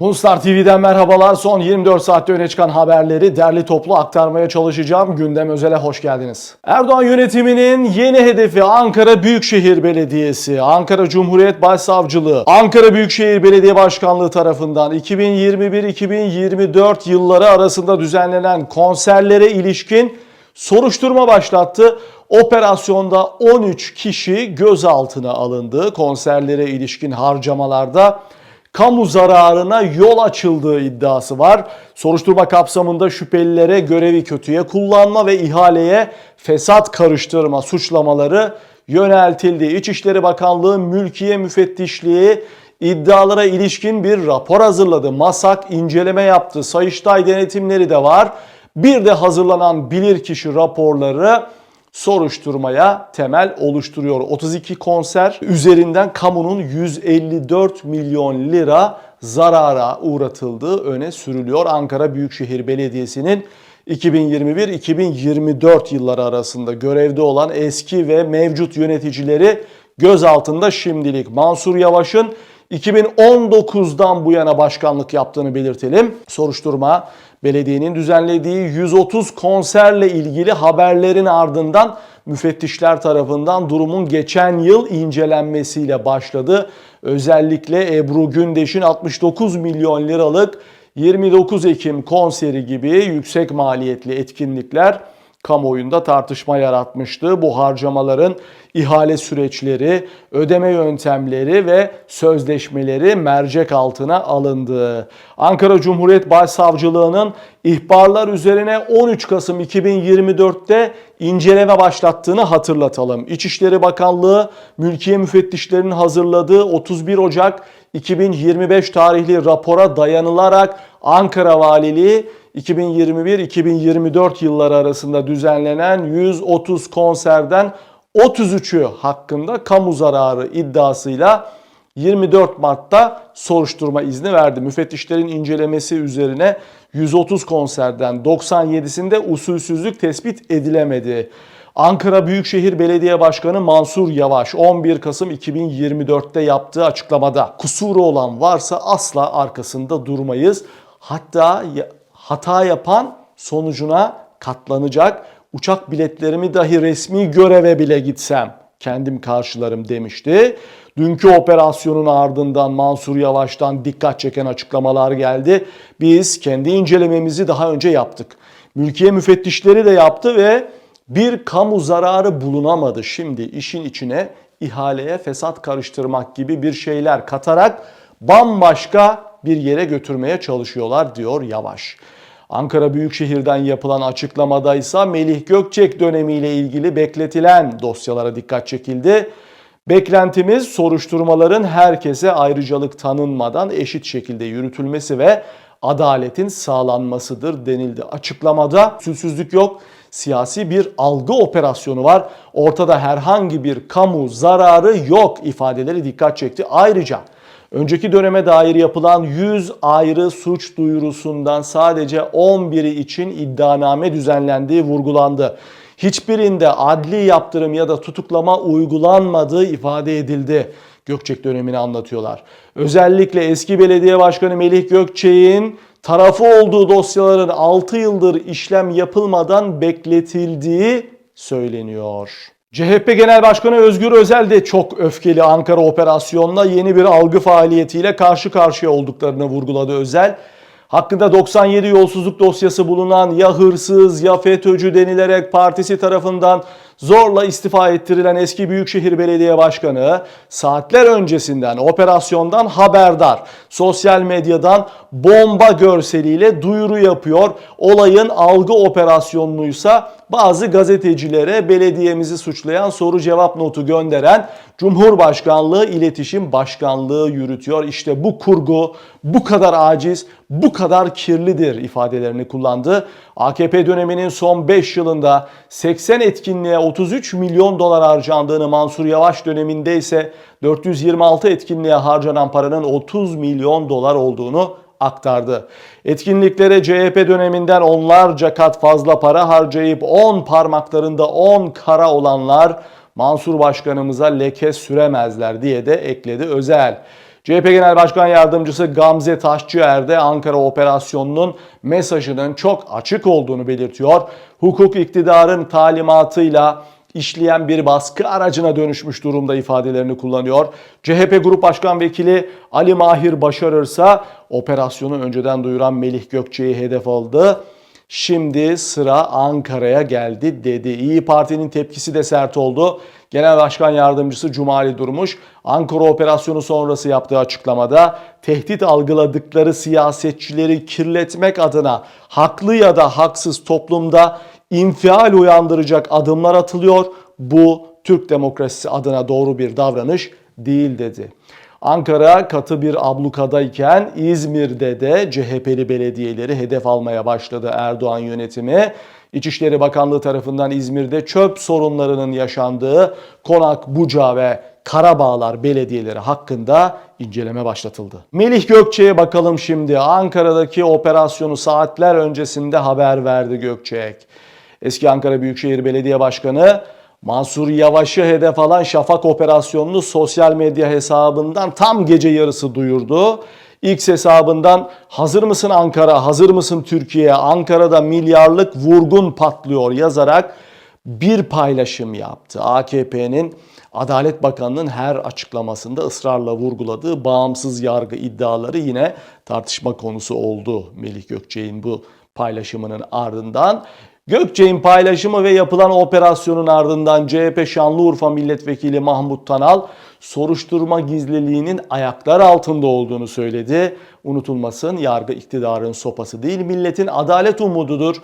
Uluslar TV'den merhabalar. Son 24 saatte öne çıkan haberleri derli toplu aktarmaya çalışacağım. Gündem Özel'e hoş geldiniz. Erdoğan yönetiminin yeni hedefi Ankara Büyükşehir Belediyesi, Ankara Cumhuriyet Başsavcılığı, Ankara Büyükşehir Belediye Başkanlığı tarafından 2021-2024 yılları arasında düzenlenen konserlere ilişkin soruşturma başlattı. Operasyonda 13 kişi gözaltına alındı. Konserlere ilişkin harcamalarda kamu zararına yol açıldığı iddiası var. Soruşturma kapsamında şüphelilere görevi kötüye kullanma ve ihaleye fesat karıştırma suçlamaları yöneltildi. İçişleri Bakanlığı Mülkiye Müfettişliği iddialara ilişkin bir rapor hazırladı. MASAK inceleme yaptı. Sayıştay denetimleri de var. Bir de hazırlanan bilirkişi raporları soruşturmaya temel oluşturuyor. 32 konser üzerinden kamunun 154 milyon lira zarara uğratıldığı öne sürülüyor. Ankara Büyükşehir Belediyesi'nin 2021-2024 yılları arasında görevde olan eski ve mevcut yöneticileri gözaltında şimdilik. Mansur Yavaş'ın 2019'dan bu yana başkanlık yaptığını belirtelim. Soruşturma belediyenin düzenlediği 130 konserle ilgili haberlerin ardından müfettişler tarafından durumun geçen yıl incelenmesiyle başladı. Özellikle Ebru Gündeş'in 69 milyon liralık 29 Ekim konseri gibi yüksek maliyetli etkinlikler kamuoyunda tartışma yaratmıştı. Bu harcamaların ihale süreçleri, ödeme yöntemleri ve sözleşmeleri mercek altına alındı. Ankara Cumhuriyet Başsavcılığı'nın ihbarlar üzerine 13 Kasım 2024'te inceleme başlattığını hatırlatalım. İçişleri Bakanlığı mülkiye müfettişlerinin hazırladığı 31 Ocak 2025 tarihli rapora dayanılarak Ankara Valiliği 2021-2024 yılları arasında düzenlenen 130 konserden 33'ü hakkında kamu zararı iddiasıyla 24 Mart'ta soruşturma izni verdi. Müfettişlerin incelemesi üzerine 130 konserden 97'sinde usulsüzlük tespit edilemedi. Ankara Büyükşehir Belediye Başkanı Mansur Yavaş 11 Kasım 2024'te yaptığı açıklamada kusuru olan varsa asla arkasında durmayız. Hatta hata yapan sonucuna katlanacak. Uçak biletlerimi dahi resmi göreve bile gitsem kendim karşılarım demişti. Dünkü operasyonun ardından Mansur Yavaş'tan dikkat çeken açıklamalar geldi. Biz kendi incelememizi daha önce yaptık. Mülkiye müfettişleri de yaptı ve bir kamu zararı bulunamadı. Şimdi işin içine ihaleye fesat karıştırmak gibi bir şeyler katarak bambaşka bir yere götürmeye çalışıyorlar diyor Yavaş. Ankara Büyükşehir'den yapılan açıklamada ise Melih Gökçek dönemiyle ilgili bekletilen dosyalara dikkat çekildi. Beklentimiz soruşturmaların herkese ayrıcalık tanınmadan eşit şekilde yürütülmesi ve adaletin sağlanmasıdır denildi. Açıklamada sülsüzlük yok, siyasi bir algı operasyonu var. Ortada herhangi bir kamu zararı yok ifadeleri dikkat çekti. Ayrıca Önceki döneme dair yapılan 100 ayrı suç duyurusundan sadece 11'i için iddianame düzenlendiği vurgulandı. Hiçbirinde adli yaptırım ya da tutuklama uygulanmadığı ifade edildi. Gökçek dönemini anlatıyorlar. Özellikle eski belediye başkanı Melih Gökçek'in tarafı olduğu dosyaların 6 yıldır işlem yapılmadan bekletildiği söyleniyor. CHP Genel Başkanı Özgür Özel de çok öfkeli Ankara operasyonla yeni bir algı faaliyetiyle karşı karşıya olduklarını vurguladı Özel. Hakkında 97 yolsuzluk dosyası bulunan ya hırsız ya FETÖ'cü denilerek partisi tarafından zorla istifa ettirilen eski Büyükşehir Belediye Başkanı saatler öncesinden operasyondan haberdar. Sosyal medyadan bomba görseliyle duyuru yapıyor. Olayın algı operasyonuysa bazı gazetecilere belediyemizi suçlayan soru cevap notu gönderen Cumhurbaşkanlığı İletişim Başkanlığı yürütüyor. İşte bu kurgu bu kadar aciz, bu kadar kirlidir ifadelerini kullandı. AKP döneminin son 5 yılında 80 etkinliğe 33 milyon dolar harcandığını Mansur Yavaş döneminde ise 426 etkinliğe harcanan paranın 30 milyon dolar olduğunu aktardı. Etkinliklere CHP döneminden onlarca kat fazla para harcayıp 10 parmaklarında 10 kara olanlar Mansur Başkanımıza leke süremezler diye de ekledi özel. CHP Genel Başkan Yardımcısı Gamze Taşçıer de Ankara operasyonunun mesajının çok açık olduğunu belirtiyor. Hukuk iktidarın talimatıyla işleyen bir baskı aracına dönüşmüş durumda ifadelerini kullanıyor. CHP Grup Başkan Vekili Ali Mahir Başarır ise operasyonu önceden duyuran Melih Gökçe'yi hedef aldı. Şimdi sıra Ankara'ya geldi dedi. İyi Parti'nin tepkisi de sert oldu. Genel Başkan Yardımcısı Cumali Durmuş, Ankara operasyonu sonrası yaptığı açıklamada tehdit algıladıkları siyasetçileri kirletmek adına haklı ya da haksız toplumda infial uyandıracak adımlar atılıyor. Bu Türk demokrasisi adına doğru bir davranış değil dedi. Ankara katı bir ablukadayken İzmir'de de CHP'li belediyeleri hedef almaya başladı Erdoğan yönetimi. İçişleri Bakanlığı tarafından İzmir'de çöp sorunlarının yaşandığı Konak, Buca ve Karabağlar belediyeleri hakkında inceleme başlatıldı. Melih Gökçe'ye bakalım şimdi. Ankara'daki operasyonu saatler öncesinde haber verdi Gökçek. Eski Ankara Büyükşehir Belediye Başkanı Mansur Yavaş'ı hedef alan Şafak operasyonunu sosyal medya hesabından tam gece yarısı duyurdu. X hesabından hazır mısın Ankara, hazır mısın Türkiye, Ankara'da milyarlık vurgun patlıyor yazarak bir paylaşım yaptı. AKP'nin Adalet Bakanı'nın her açıklamasında ısrarla vurguladığı bağımsız yargı iddiaları yine tartışma konusu oldu Melih Gökçek'in bu paylaşımının ardından. Gökçek'in paylaşımı ve yapılan operasyonun ardından CHP Şanlıurfa Milletvekili Mahmut Tanal soruşturma gizliliğinin ayaklar altında olduğunu söyledi. Unutulmasın yargı iktidarın sopası değil milletin adalet umududur.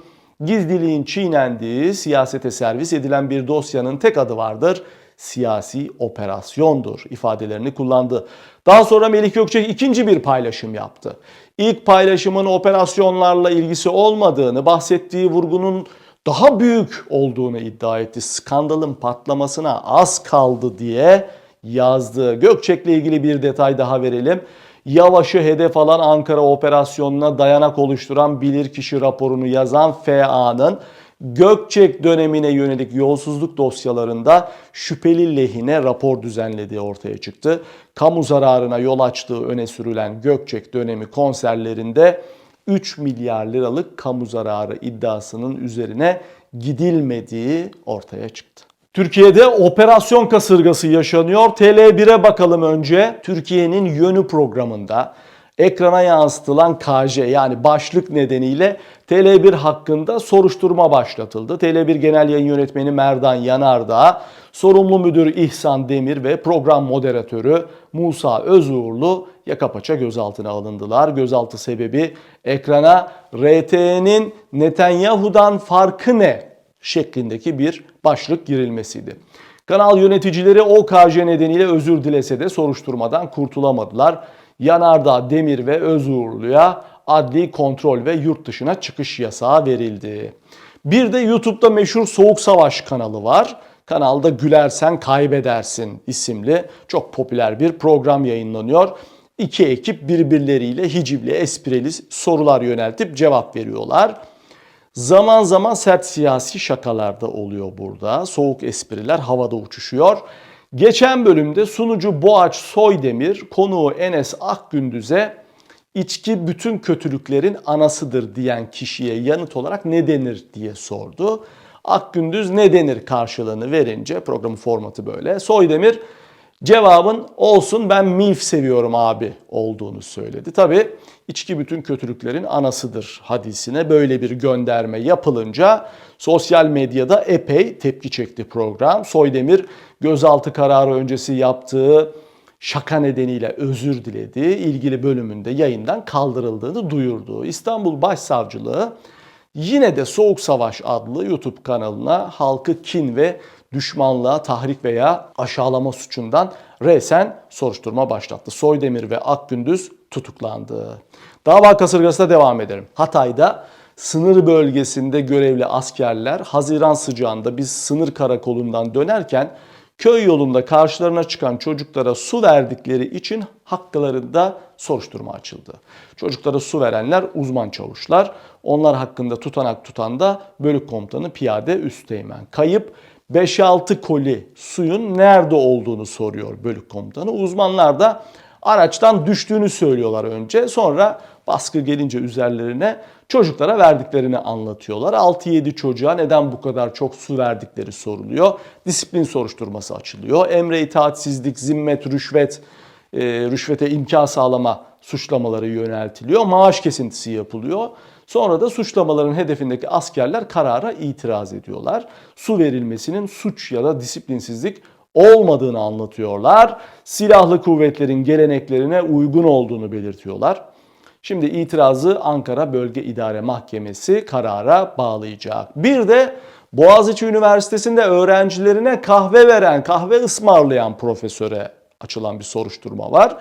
Gizliliğin çiğnendiği, siyasete servis edilen bir dosyanın tek adı vardır. Siyasi operasyondur ifadelerini kullandı. Daha sonra Melih Gökçek ikinci bir paylaşım yaptı. İlk paylaşımın operasyonlarla ilgisi olmadığını, bahsettiği vurgunun daha büyük olduğunu iddia etti. Skandalın patlamasına az kaldı diye yazdı. Gökçek'le ilgili bir detay daha verelim. Yavaş'ı hedef alan Ankara operasyonuna dayanak oluşturan bilirkişi raporunu yazan FA'nın Gökçek dönemine yönelik yolsuzluk dosyalarında şüpheli lehine rapor düzenlediği ortaya çıktı. Kamu zararına yol açtığı öne sürülen Gökçek dönemi konserlerinde 3 milyar liralık kamu zararı iddiasının üzerine gidilmediği ortaya çıktı. Türkiye'de operasyon kasırgası yaşanıyor. TL1'e bakalım önce. Türkiye'nin yönü programında ekrana yansıtılan KJ yani başlık nedeniyle TL1 hakkında soruşturma başlatıldı. TL1 Genel Yayın Yönetmeni Merdan Yanardağ, sorumlu müdür İhsan Demir ve program moderatörü Musa Özuğurlu yaka paça gözaltına alındılar. Gözaltı sebebi ekrana RT'nin Netanyahu'dan farkı ne şeklindeki bir başlık girilmesiydi. Kanal yöneticileri o KJ nedeniyle özür dilese de soruşturmadan kurtulamadılar. Yanardağ, Demir ve Özuğurlu'ya adli kontrol ve yurt dışına çıkış yasağı verildi. Bir de YouTube'da meşhur Soğuk Savaş kanalı var. Kanalda Gülersen Kaybedersin isimli çok popüler bir program yayınlanıyor. İki ekip birbirleriyle hicivli, esprili sorular yöneltip cevap veriyorlar. Zaman zaman sert siyasi şakalar da oluyor burada. Soğuk espriler havada uçuşuyor. Geçen bölümde sunucu Boğaç Soydemir konuğu Enes Akgündüz'e içki bütün kötülüklerin anasıdır diyen kişiye yanıt olarak ne denir diye sordu. Akgündüz ne denir karşılığını verince programın formatı böyle. Soydemir cevabın olsun ben milf seviyorum abi olduğunu söyledi. Tabi içki bütün kötülüklerin anasıdır hadisine böyle bir gönderme yapılınca sosyal medyada epey tepki çekti program. Soydemir gözaltı kararı öncesi yaptığı şaka nedeniyle özür diledi. İlgili bölümünde yayından kaldırıldığını duyurdu. İstanbul Başsavcılığı yine de Soğuk Savaş adlı YouTube kanalına halkı kin ve düşmanlığa tahrik veya aşağılama suçundan resen soruşturma başlattı. Soydemir ve Akgündüz tutuklandı. Dava kasırgasına devam edelim. Hatay'da sınır bölgesinde görevli askerler Haziran sıcağında biz sınır karakolundan dönerken köy yolunda karşılarına çıkan çocuklara su verdikleri için haklarında soruşturma açıldı. Çocuklara su verenler uzman çavuşlar. Onlar hakkında tutanak tutan da bölük komutanı piyade üsteğmen. Kayıp 5-6 koli suyun nerede olduğunu soruyor bölük komutanı. Uzmanlar da Araçtan düştüğünü söylüyorlar önce. Sonra baskı gelince üzerlerine çocuklara verdiklerini anlatıyorlar. 6-7 çocuğa neden bu kadar çok su verdikleri soruluyor. Disiplin soruşturması açılıyor. Emre itaatsizlik, zimmet, rüşvet, e, rüşvete imkan sağlama suçlamaları yöneltiliyor. Maaş kesintisi yapılıyor. Sonra da suçlamaların hedefindeki askerler karara itiraz ediyorlar. Su verilmesinin suç ya da disiplinsizlik olmadığını anlatıyorlar. Silahlı kuvvetlerin geleneklerine uygun olduğunu belirtiyorlar. Şimdi itirazı Ankara Bölge İdare Mahkemesi karara bağlayacak. Bir de Boğaziçi Üniversitesi'nde öğrencilerine kahve veren, kahve ısmarlayan profesöre açılan bir soruşturma var.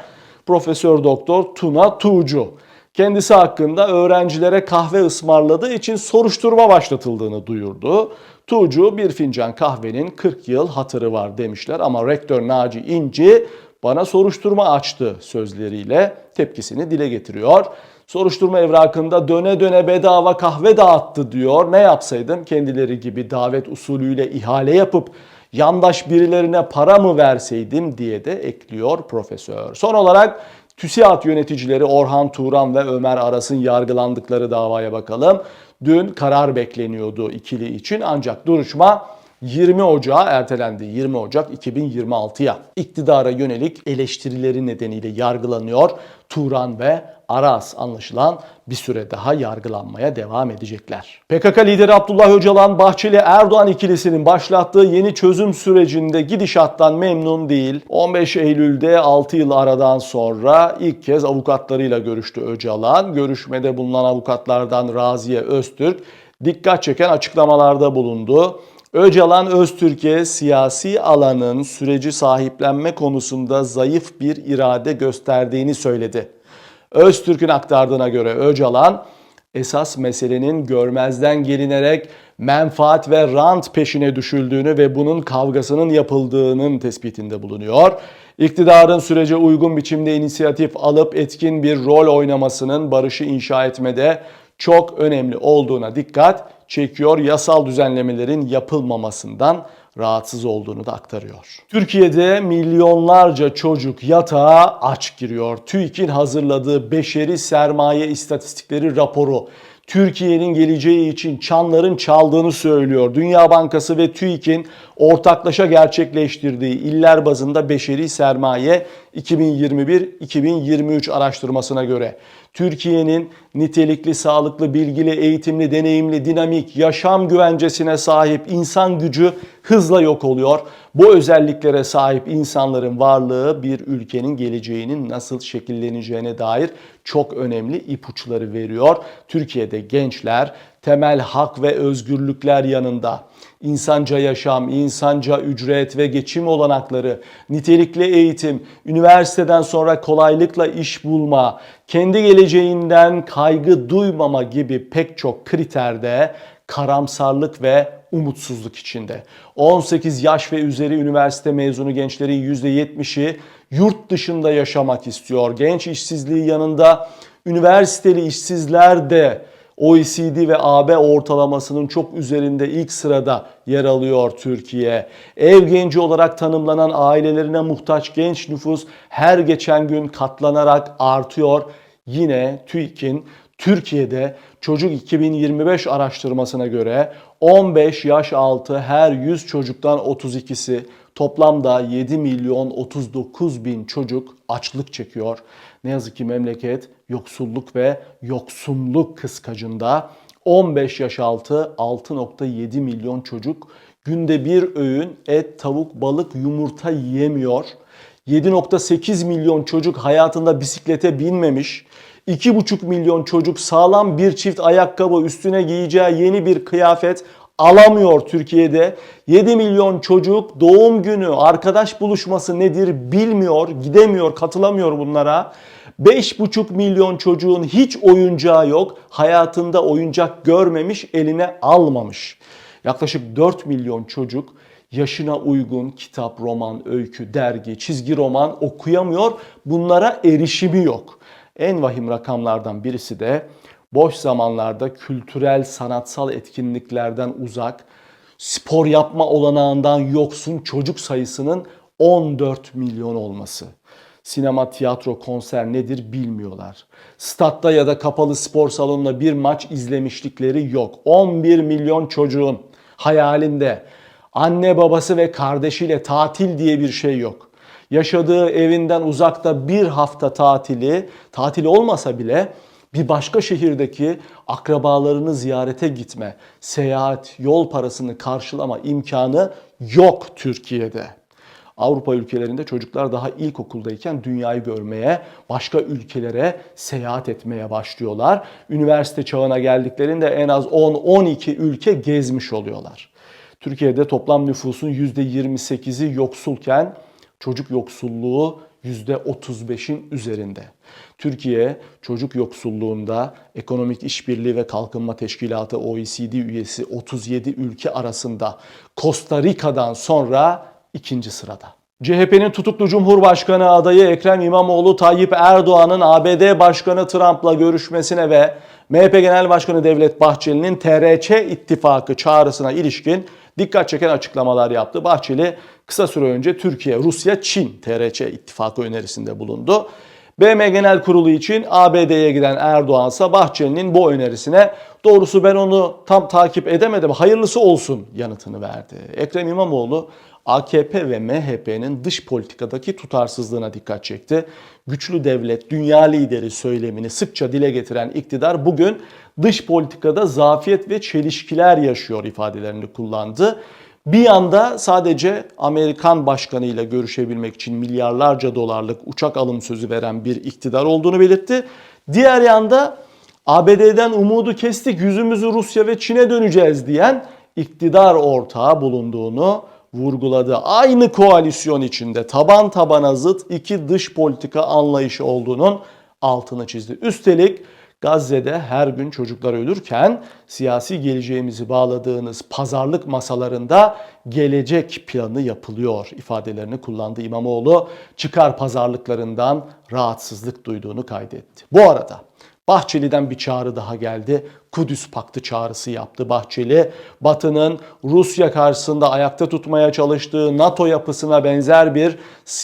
Profesör Doktor Tuna Tuğcu. Kendisi hakkında öğrencilere kahve ısmarladığı için soruşturma başlatıldığını duyurdu. Tuğcu bir fincan kahvenin 40 yıl hatırı var demişler ama rektör Naci İnci bana soruşturma açtı sözleriyle tepkisini dile getiriyor. Soruşturma evrakında döne döne bedava kahve dağıttı diyor. Ne yapsaydım kendileri gibi davet usulüyle ihale yapıp yandaş birilerine para mı verseydim diye de ekliyor profesör. Son olarak TÜSİAD yöneticileri Orhan Turan ve Ömer Aras'ın yargılandıkları davaya bakalım. Dün karar bekleniyordu ikili için ancak duruşma 20 Ocağı ertelendi. 20 Ocak 2026'ya. İktidara yönelik eleştirileri nedeniyle yargılanıyor. Turan ve Aras anlaşılan bir süre daha yargılanmaya devam edecekler. PKK lideri Abdullah Öcalan, Bahçeli Erdoğan ikilisinin başlattığı yeni çözüm sürecinde gidişattan memnun değil. 15 Eylül'de 6 yıl aradan sonra ilk kez avukatlarıyla görüştü Öcalan. Görüşmede bulunan avukatlardan Raziye Öztürk dikkat çeken açıklamalarda bulundu. Öcalan Öztürk'e siyasi alanın süreci sahiplenme konusunda zayıf bir irade gösterdiğini söyledi. Öztürk'ün aktardığına göre Öcalan esas meselenin görmezden gelinerek menfaat ve rant peşine düşüldüğünü ve bunun kavgasının yapıldığının tespitinde bulunuyor. İktidarın sürece uygun biçimde inisiyatif alıp etkin bir rol oynamasının barışı inşa etmede çok önemli olduğuna dikkat çekiyor. Yasal düzenlemelerin yapılmamasından rahatsız olduğunu da aktarıyor. Türkiye'de milyonlarca çocuk yatağa aç giriyor. TÜİK'in hazırladığı beşeri sermaye istatistikleri raporu Türkiye'nin geleceği için çanların çaldığını söylüyor. Dünya Bankası ve TÜİK'in ortaklaşa gerçekleştirdiği iller bazında beşeri sermaye 2021-2023 araştırmasına göre Türkiye'nin nitelikli, sağlıklı, bilgili, eğitimli, deneyimli, dinamik, yaşam güvencesine sahip insan gücü hızla yok oluyor. Bu özelliklere sahip insanların varlığı bir ülkenin geleceğinin nasıl şekilleneceğine dair çok önemli ipuçları veriyor. Türkiye'de gençler temel hak ve özgürlükler yanında insanca yaşam, insanca ücret ve geçim olanakları, nitelikli eğitim, üniversiteden sonra kolaylıkla iş bulma, kendi geleceğinden kaygı duymama gibi pek çok kriterde karamsarlık ve umutsuzluk içinde. 18 yaş ve üzeri üniversite mezunu gençlerin %70'i yurt dışında yaşamak istiyor. Genç işsizliği yanında üniversiteli işsizler de OECD ve AB ortalamasının çok üzerinde ilk sırada yer alıyor Türkiye. Ev genci olarak tanımlanan ailelerine muhtaç genç nüfus her geçen gün katlanarak artıyor. Yine TÜİK'in Türkiye'de çocuk 2025 araştırmasına göre 15 yaş altı her 100 çocuktan 32'si toplamda 7 milyon 39 bin çocuk açlık çekiyor. Ne yazık ki memleket yoksulluk ve yoksunluk kıskacında 15 yaş altı 6.7 milyon çocuk günde bir öğün et, tavuk, balık, yumurta yiyemiyor. 7.8 milyon çocuk hayatında bisiklete binmemiş. 2,5 milyon çocuk sağlam bir çift ayakkabı üstüne giyeceği yeni bir kıyafet alamıyor Türkiye'de. 7 milyon çocuk doğum günü, arkadaş buluşması nedir bilmiyor, gidemiyor, katılamıyor bunlara. 5,5 milyon çocuğun hiç oyuncağı yok. Hayatında oyuncak görmemiş, eline almamış. Yaklaşık 4 milyon çocuk yaşına uygun kitap, roman, öykü, dergi, çizgi roman okuyamıyor. Bunlara erişimi yok. En vahim rakamlardan birisi de boş zamanlarda kültürel, sanatsal etkinliklerden uzak, spor yapma olanağından yoksun çocuk sayısının 14 milyon olması. Sinema, tiyatro, konser nedir bilmiyorlar. Statta ya da kapalı spor salonunda bir maç izlemişlikleri yok. 11 milyon çocuğun hayalinde anne babası ve kardeşiyle tatil diye bir şey yok. Yaşadığı evinden uzakta bir hafta tatili, tatil olmasa bile bir başka şehirdeki akrabalarını ziyarete gitme, seyahat, yol parasını karşılama imkanı yok Türkiye'de. Avrupa ülkelerinde çocuklar daha ilkokuldayken dünyayı görmeye, başka ülkelere seyahat etmeye başlıyorlar. Üniversite çağına geldiklerinde en az 10-12 ülke gezmiş oluyorlar. Türkiye'de toplam nüfusun %28'i yoksulken çocuk yoksulluğu %35'in üzerinde. Türkiye çocuk yoksulluğunda Ekonomik İşbirliği ve Kalkınma Teşkilatı OECD üyesi 37 ülke arasında Costa Rica'dan sonra ikinci sırada. CHP'nin tutuklu Cumhurbaşkanı adayı Ekrem İmamoğlu Tayyip Erdoğan'ın ABD Başkanı Trump'la görüşmesine ve MHP Genel Başkanı Devlet Bahçeli'nin TRC ittifakı çağrısına ilişkin dikkat çeken açıklamalar yaptı. Bahçeli kısa süre önce Türkiye, Rusya, Çin TRC ittifakı önerisinde bulundu. BM Genel Kurulu için ABD'ye giden Erdoğan ise Bahçeli'nin bu önerisine doğrusu ben onu tam takip edemedim hayırlısı olsun yanıtını verdi. Ekrem İmamoğlu AKP ve MHP'nin dış politikadaki tutarsızlığına dikkat çekti. Güçlü devlet, dünya lideri söylemini sıkça dile getiren iktidar bugün dış politikada zafiyet ve çelişkiler yaşıyor ifadelerini kullandı. Bir yanda sadece Amerikan başkanı ile görüşebilmek için milyarlarca dolarlık uçak alım sözü veren bir iktidar olduğunu belirtti. Diğer yanda ABD'den umudu kestik, yüzümüzü Rusya ve Çin'e döneceğiz diyen iktidar ortağı bulunduğunu vurguladı. Aynı koalisyon içinde taban tabana zıt iki dış politika anlayışı olduğunun altını çizdi. Üstelik Gazze'de her gün çocuklar ölürken siyasi geleceğimizi bağladığınız pazarlık masalarında gelecek planı yapılıyor ifadelerini kullandı İmamoğlu. Çıkar pazarlıklarından rahatsızlık duyduğunu kaydetti. Bu arada Bahçeli'den bir çağrı daha geldi. Kudüs Paktı çağrısı yaptı Bahçeli. Batı'nın Rusya karşısında ayakta tutmaya çalıştığı NATO yapısına benzer bir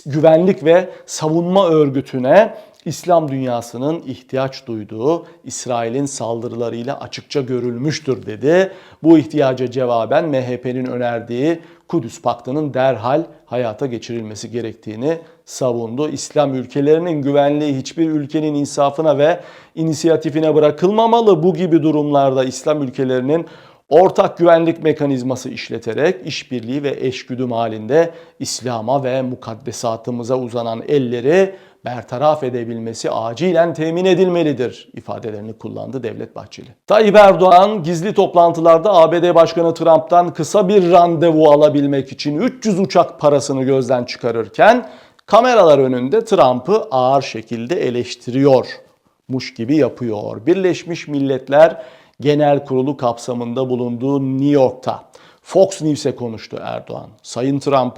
güvenlik ve savunma örgütüne İslam dünyasının ihtiyaç duyduğu İsrail'in saldırılarıyla açıkça görülmüştür dedi. Bu ihtiyaca cevaben MHP'nin önerdiği Kudüs Paktı'nın derhal hayata geçirilmesi gerektiğini savundu. İslam ülkelerinin güvenliği hiçbir ülkenin insafına ve inisiyatifine bırakılmamalı. Bu gibi durumlarda İslam ülkelerinin ortak güvenlik mekanizması işleterek işbirliği ve eşgüdüm halinde İslam'a ve mukaddesatımıza uzanan elleri bertaraf edebilmesi acilen temin edilmelidir ifadelerini kullandı Devlet Bahçeli. Tayyip Erdoğan gizli toplantılarda ABD Başkanı Trump'tan kısa bir randevu alabilmek için 300 uçak parasını gözden çıkarırken kameralar önünde Trump'ı ağır şekilde eleştiriyormuş gibi yapıyor. Birleşmiş Milletler Genel Kurulu kapsamında bulunduğu New York'ta Fox News'e konuştu Erdoğan. Sayın Trump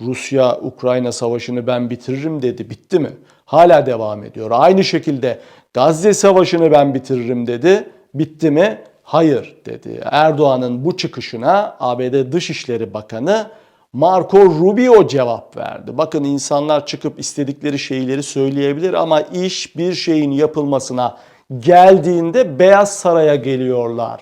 Rusya-Ukrayna savaşını ben bitiririm dedi. Bitti mi? Hala devam ediyor. Aynı şekilde Gazze savaşını ben bitiririm dedi. Bitti mi? Hayır dedi. Erdoğan'ın bu çıkışına ABD Dışişleri Bakanı Marco Rubio cevap verdi. Bakın insanlar çıkıp istedikleri şeyleri söyleyebilir ama iş bir şeyin yapılmasına geldiğinde Beyaz Saray'a geliyorlar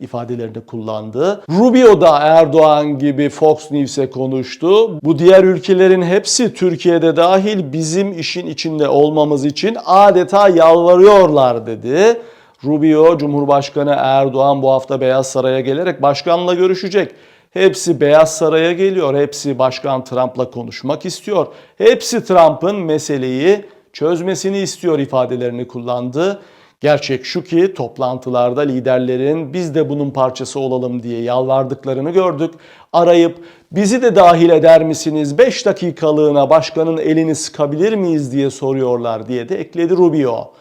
ifadelerini kullandı. Rubio da Erdoğan gibi Fox News'e konuştu. Bu diğer ülkelerin hepsi Türkiye'de dahil bizim işin içinde olmamız için adeta yalvarıyorlar dedi. Rubio, Cumhurbaşkanı Erdoğan bu hafta Beyaz Saray'a gelerek başkanla görüşecek. Hepsi Beyaz Saray'a geliyor. Hepsi Başkan Trump'la konuşmak istiyor. Hepsi Trump'ın meseleyi çözmesini istiyor ifadelerini kullandı. Gerçek şu ki toplantılarda liderlerin biz de bunun parçası olalım diye yalvardıklarını gördük. Arayıp bizi de dahil eder misiniz 5 dakikalığına başkanın elini sıkabilir miyiz diye soruyorlar diye de ekledi Rubio.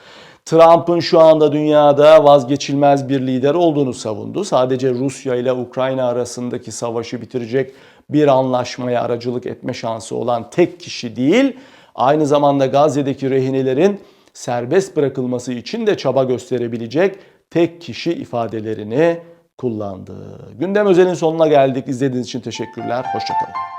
Trump'ın şu anda dünyada vazgeçilmez bir lider olduğunu savundu. Sadece Rusya ile Ukrayna arasındaki savaşı bitirecek bir anlaşmaya aracılık etme şansı olan tek kişi değil, aynı zamanda Gazze'deki rehinelerin serbest bırakılması için de çaba gösterebilecek tek kişi ifadelerini kullandı. Gündem özelin sonuna geldik. İzlediğiniz için teşekkürler. Hoşçakalın.